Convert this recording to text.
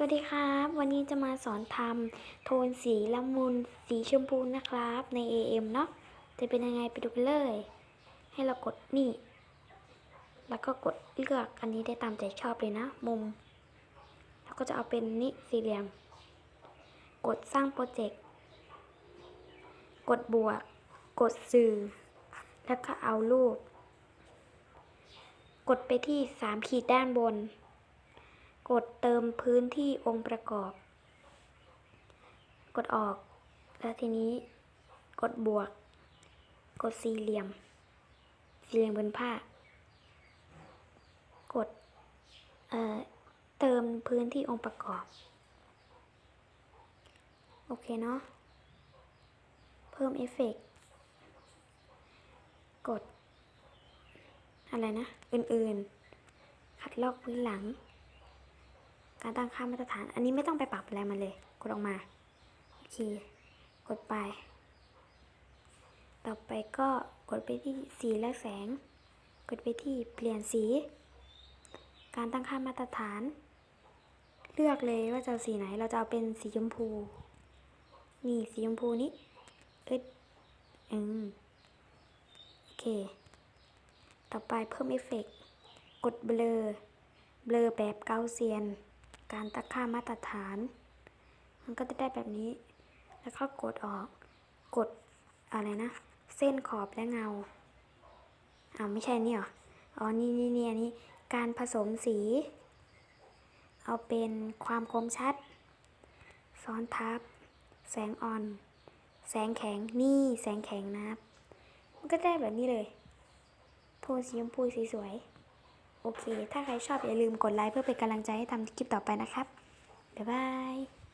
สวัสดีครับ วันนี้จะมาสอนทำโทนสีละมุนสีชมพูนะครับ ใน AM เนาะจะเป็นยังไงไปดูกันเลย ให้เรากดนี่ แล้วก็กดเลือกอันนี้ได้ตามใจชอบเลยนะ มุม แล้วก็จะเอาเป็นนี่สี่เหลี่ยม กดสร้างโปรเจกต์ กดบวก กดสื่อ แล้วก็เอารูป กดไปที่สามขีดด้านบน กดเติมพื้นที่องค์ประกอบ กดออก แล้วทีนี้กดบวก กดสี่เหลี่ยม สี่เหลี่ยมบนผ้า กดเอ่อเติมพื้นที่องค์ประกอบ โอเคเนาะ เพิ่มเอฟเฟกต์กด อะไรนะ อื่นๆคัดลอกพื้นหลัง การตั้งค่ามาตรฐาน อันนี้ไม่ต้องไปปรับอะไรมันเลย กดออกมา โอเค กดไป ต่อไปก็กดไปที่สีและแสง กดไปที่เปลี่ยนสี การตั้งค่ามาตรฐาน เลือกเลยว่าจะสีไหน เราจะเอาเป็นสีชมพู นี่สีชมพูนี้เอ๊ดอืมโอเค ต่อไปเพิ่มเอฟเฟกต์กดเบลอ เบลอแบบเกาเซียน การตั้งค่ามาตรฐาน มันก็จะได้แบบนี้ แล้วก็กดออก กดอะไรนะ เส้นขอบและเงาอ้าวไม่ใช่นี่หรอ อ๋อ นี่นี่นี่อันนี้ การผสมสี เอาเป็นความคมชัด ซ้อนทับ แสงอ่อน แสงแข็ง นี่แสงแข็งนะครับ มันก็ได้แบบนี้เลย โทนสีชมพูสีสวย เค ถ้าใครชอบอย่าลืมกดไลค์เพื่อเป็นกำลังใจให้ทำคลิปต่อไปนะครับ บ๊ายบาย